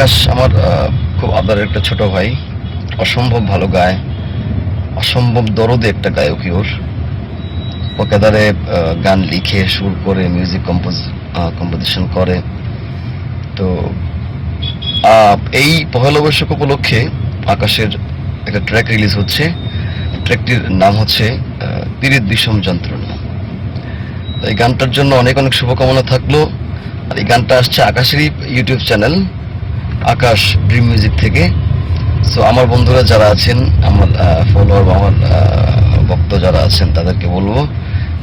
আকাশ আমার খুব আদরের একটা ছোট ভাই। অসম্ভব ভালো গায়। অসম্ভব দরদে একটা গায়কই ওর ওকেদারে গান লিখে, সুর করে মিউজিক কম্পোজ কম্পোজিশন করে। তো এই পহেলা বৈশাখ উপলক্ষে আকাশের একটা ট্র্যাক রিলিজ হচ্ছে। ট্র্যাকটির নাম হচ্ছে পীড়িত বিষম যন্ত্রণা। এই গানটার জন্য অনেক অনেক শুভকামনা থাকল। আর এই গানটা আসছে আকাশেরই YouTube channel Akash dream music থেকে। সো আমার বন্ধুরা যারা আছেন আমার ফলোয়ার বা আমার ভক্ত যারা আছেন তাদেরকে বলব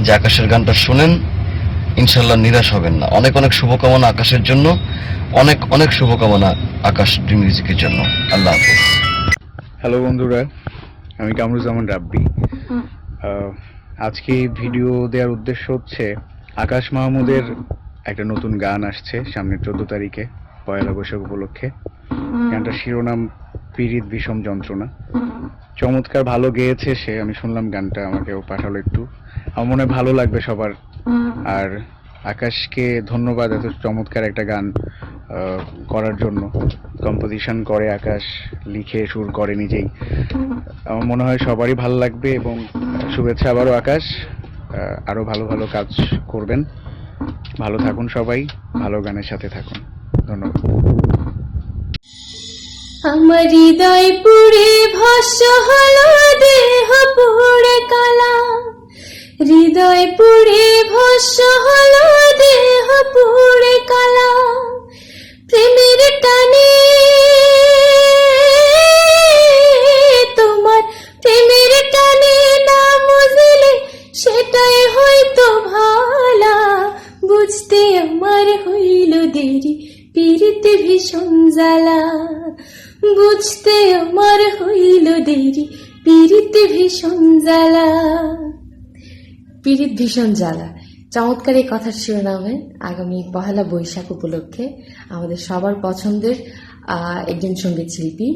যে আকাশের গানটা শুনেন। ইনশাল্লাহ নিরাশ হবেন না। অনেক অনেক শুভকামনা আকাশের জন্য। অনেক অনেক শুভকামনা আকাশ ড্রিম মিউজিকের জন্য। আল্লাহ হাফেজ। হ্যালো বন্ধুরা। আমি কামরুজ্জামান রাব্বি। আজকে ভিডিও দেওয়ার উদ্দেশ্য হচ্ছে আকাশ মাহমুদের একটা নতুন গান আসছে সামনের চোদ্দ তারিখে। পয়লা বৈশাখ উপলক্ষে। গানটার শিরোনাম পীড়িত বিষম যন্ত্রণা। চমৎকার ভালো গেয়েছে সে আমি শুনলাম গানটা আমাকেও পাঠালো একটু। আমার মনে হয় ভালো লাগবে সবার। আর আকাশকে ধন্যবাদ এত চমৎকার একটা গান করার জন্য। কম্পোজিশন করে আকাশ লিখে সুর করে নিজেই। আমার মনে হয় সবারই ভালো লাগবে এবং শুভেচ্ছা আবারও আকাশ আহ, আরও ভালো ভালো কাজ করবেন। ভালো থাকুন সবাই ভালো গানের সাথে থাকুন। আমার হৃদয় পুড়ে ভস্য হলো দেহ পুড়ে কালা। হৃদয় পুড়ে ভস্য হলো দেহ পুড়ে কালা। প্রেমের টানে তোমার প্রেমের টানে না বুঝলে সেটাই হয়তো ভালা। বুঝতে আমার হইল দেরি। পীড়িতে ভীষণ জ্বালা। বুঝতে আমার হইল দেরি পীড়িতে ভীষণ জ্বালা। পীড়িত ভীষণ জ্বালা। চমৎকার এই কথার শিরোনামে আগামী পহেলা বৈশাখ উপলক্ষে আমাদের সবার পছন্দের একজন সংগীত শিল্পী,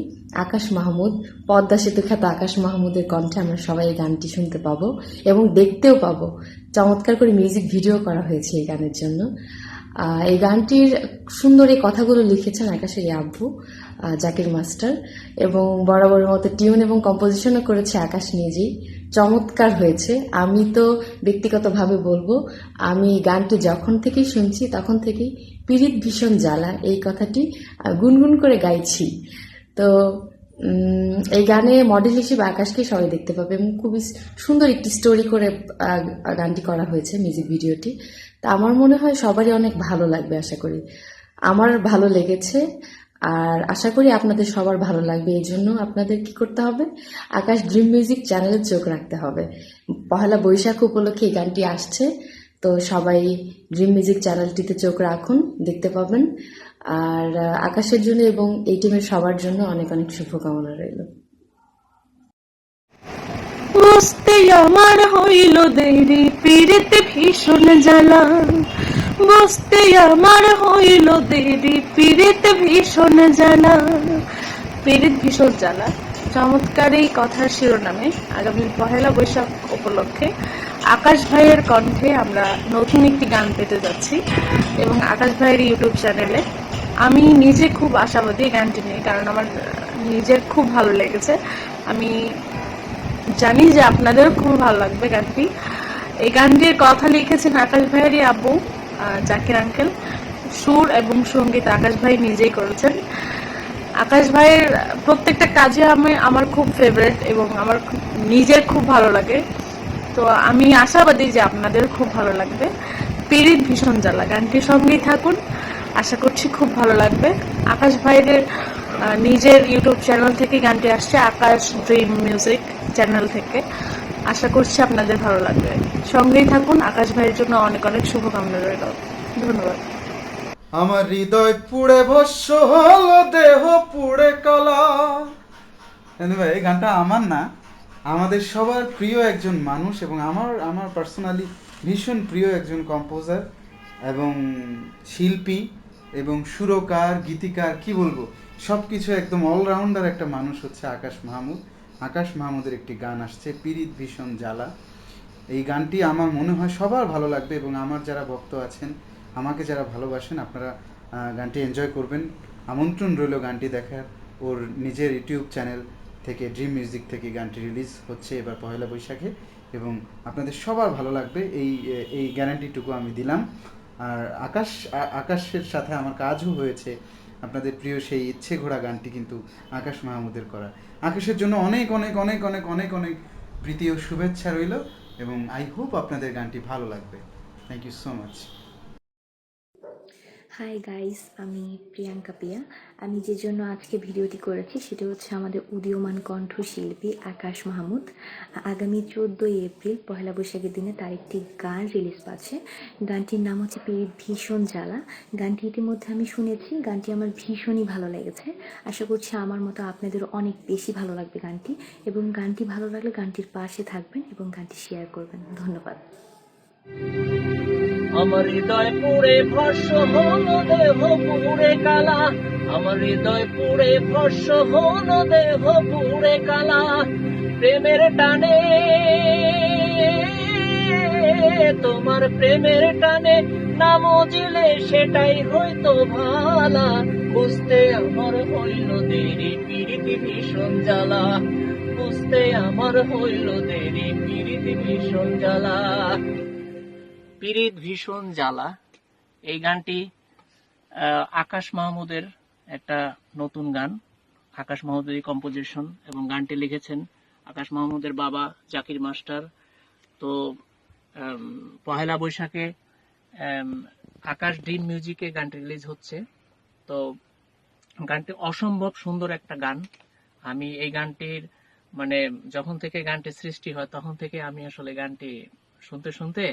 আকাশ মাহমুদ। পদ্মা সেতু খ্যাত আকাশ মাহমুদের কণ্ঠে আমরা সবাই এই গানটি শুনতে পাবো এবং দেখতেও পাবো। চমৎকার করে মিউজিক ভিডিও করা হয়েছে এই গানের জন্য। এই গানটির সুন্দর এই কথাগুলো লিখেছেন আকাশের এই আব্বু জাকির মাস্টার, এবং বরাবরের মতো টিউন এবং কম্পোজিশনও করেছে আকাশ নিজেই। চমৎকার হয়েছে। আমি তো ব্যক্তিগতভাবে বলব, আমি গানটি যখন থেকেই শুনছি তখন থেকেই পীড়িত ভীষণ জ্বালা। এই কথাটি গুনগুন করে গাইছি। তো এই গানে মডেল হিসেবে আকাশকে সবাই দেখতে পাবে এবং খুবই সুন্দর একটি স্টোরি করে গানটি করা হয়েছে মিউজিক ভিডিওটি তা আমার মনে হয় সবারই অনেক ভালো লাগবে, আশা করি। আমার ভালো লেগেছে, আর আশা করি আপনাদের সবার ভালো লাগবে। এই জন্য আপনাদের কি করতে হবে? আকাশ ড্রিম মিউজিক চ্যানেলে চোখ রাখতে হবে। পহেলা বৈশাখ উপলক্ষে এই গানটি আসছে। তো সবাই ড্রিম মিউজিক চ্যানেলটিতে চোখ রাখুন, দেখতে পাবেন। আর আকাশের জন্য এবং এই টিমের সবার জন্য অনেক অনেক শুভকামনা রইল। বুঝতে আমার হইল দেরি, পীড়িতে ভীষণ জ্বালা। বুঝতে আমার হইল দেরি, পীড়িতে ভীষণ জ্বালা। পীড়িত ভীষণ জ্বালা। চমৎকার এই কথার শিরোনামে আগামী পহেলা বৈশাখ উপলক্ষে আকাশ ভাইয়ের কণ্ঠে আমরা নতুন একটি গান পেতে যাচ্ছি এবং আকাশ ভাইয়ের ইউটিউব চ্যানেলে আমি নিজে খুব আশাবাদী গানটি নিয়ে, কারণ আমার নিজের খুব ভালো লেগেছে। আমি জানি যে আপনাদেরও খুব ভালো লাগবে গানটি। এই গানটির কথা লিখেছেন আকাশ ভাইয়েরই আব্বু জাকির আঙ্কেল। সুর এবং সংগীত আকাশ ভাই নিজেই করেছেন। আকাশ ভাইয়ের প্রত্যেকটা কাজে আমি, আমার খুব ফেভারিট এবং আমার নিজের খুব ভালো লাগে। তো আমি আশাবাদী যে আপনাদের খুব ভালো লাগবে। পীড়িত ভীষণ জ্বালা। গানটির সঙ্গেই থাকুন। আশা করছি খুব ভালো লাগবে। আকাশ ভাইয়ের নিজের ইউটিউব চ্যানেল থেকে গানটি আসছে, আকাশ ড্রিম মিউজিক চ্যানেল থেকে। আশা করছি আপনাদের ভালো লাগবে। সঙ্গেই থাকুন। আকাশ ভাইয়ের জন্য অনেক অনেক শুভকামনা রইল। ধন্যবাদ। আমার হৃদয় পুড়ে ভস্য হলো, দেহ পুড়ে কলা। ভাই, এই গানটা আমার না? আমাদের সবার প্রিয় একজন মানুষ এবং আমার আমার পার্সোনালি ভীষণ প্রিয় একজন কম্পোজার এবং শিল্পী এবং সুরকার, গীতিকার, কি বলব? সব কিছু একদম অলরাউন্ডার একটা মানুষ হচ্ছে আকাশ মাহমুদ। আকাশ মাহমুদের একটি গান আসছে পিরিত ভীষণ জ্বালা। এই গানটি আমার মনে হয় সবার ভালো লাগবে এবং আমার যারা ভক্ত আছেন, আমাকে যারা ভালোবাসেন, আপনারা গানটি এনজয় করবেন। আমন্ত্রণ রইল গানটি দেখার। ওর নিজের ইউটিউব চ্যানেল থেকে ড্রিম মিউজিক থেকে গানটি রিলিজ হচ্ছে এবার পয়লা বৈশাখে এবং আপনাদের সবার ভালো লাগবে। এই এই গ্যারান্টিটুকু আমি দিলাম। আর আকাশ, আকাশের সাথে আমার কাজও হয়েছে। আপনাদের প্রিয় সেই ইচ্ছে ঘোড়া গানটি কিন্তু আকাশ মাহমুদের করা। আকাশের জন্য অনেক অনেক অনেক অনেক অনেক অনেক প্রীতি ও শুভেচ্ছা রইল এবং আই হোপ আপনাদের গানটি ভালো লাগবে। Thank you so much hi guys আমি প্রিয়াঙ্কা পিয়া আমি যে জন্য আজকে ভিডিওটি করেছি সেটা হচ্ছে আমাদের উদীয়মান কণ্ঠশিল্পী আকাশ মাহমুদ। আগামী চোদ্দোই এপ্রিল পয়লা বৈশাখের দিনে তার একটি গান রিলিজ পাচ্ছে। গানটির নাম হচ্ছে পীড়িত ভীষণ জ্বালা। গানটি ইতিমধ্যে আমি শুনেছি, গানটি আমার ভীষণই ভালো লেগেছে। আশা করছি আমার মতো আপনাদেরও অনেক বেশি ভালো লাগবে গানটি। এবং গানটি ভালো লাগলে গানটির পাশে থাকবেন এবং গানটি শেয়ার করবেন। ধন্যবাদ। আমার হৃদয় পুড়ে ভস্য হলো দেহ পুড়ে কালা। আমার হৃদয় পুড়ে ভস্য হলো দেহ পুড়ে কালা। প্রেমের টানে, তোমার প্রেমের টানে নাম জিলে সেটাই হয়তো ভালা। বুঝতে আমার হইল দেরি পিড়িতি ভীষণ জ্বালা। বুঝতে আমার হইল দেরি পিড়িতি ভীষণ জ্বালা। পীড়িত ভীষণ জ্বালা। এই গানটি আকাশ মাহমুদের একটা নতুন গান, আকাশ মাহমুদের কম্পোজিশন এবং গানটি লিখেছেন আকাশ মাহমুদের বাবা জাকির মাস্টার। তো পহেলা বৈশাখে আকাশ ড্রিম মিউজিকে গানটি রিলিজ হচ্ছে। তো, গানটি অসম্ভব সুন্দর একটা গান। আমি এই গানটির মানে যখন থেকে গানটি সৃষ্টি হয়, তখন থেকে আমি আসলে গানটি শুনতে শুনতে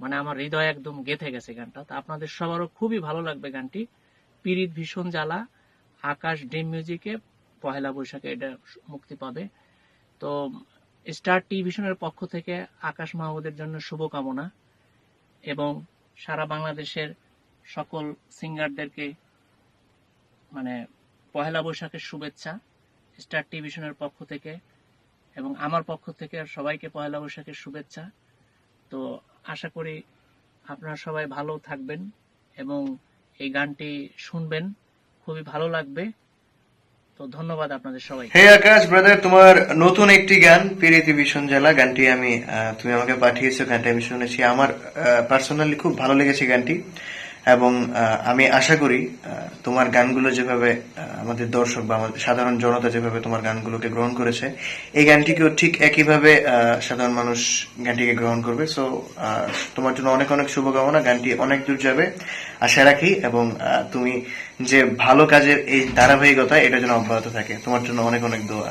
মানে আমার হৃদয় একদম গেথে গেছে গানটা। তো আপনাদের সবারও খুবই ভালো লাগবে গানটি। পীড়িত ভীষণ জ্বালা, আকাশ ড্রিম মিউজিকে পহেলা বৈশাখে এটা মুক্তি পাবে। তো স্টার টেলিভিশনের পক্ষ থেকে আকাশ মাহমুদের জন্য শুভকামনা এবং সারা বাংলাদেশের সকল সিঙ্গারদেরকে মানে পহেলা বৈশাখের শুভেচ্ছা স্টার টেলিভিশনের পক্ষ থেকে এবং আমার পক্ষ থেকে সবাইকে পহেলা বৈশাখের শুভেচ্ছা। তো আশা করি আপনারা সবাই ভালো থাকবেন এবং এই গানটি শুনবেন। খুবই ভালো লাগবে। তো ধন্যবাদ আপনাদের সবাই হে আকাশ ব্রাদার তোমার নতুন একটি গান, পিরিতি ভীষণ জেলা গানটি আমি তুমি আমাকে পাঠিয়েছো, গানটি আমি শুনেছি। আমার পার্সোনালি খুব ভালো লেগেছে গানটি এবং আমি আশা করি তোমার গানগুলো যেভাবে আমাদের দর্শক বা আমাদের সাধারণ জনতা যেভাবে তোমার গানগুলোকে গ্রহণ করেছে, এই গানটিকেও ঠিক একইভাবে সাধারণ মানুষ গানটিকে গ্রহণ করবে। সো তোমার জন্য অনেক অনেক শুভকামনা, গানটি অনেক দূর যাবে, আশা রাখি। এবং তুমি যে ভালো কাজের এই ধারাবাহিকতা, এটা যেন অব্যাহত থাকে। তোমার জন্য অনেক অনেক দোয়া।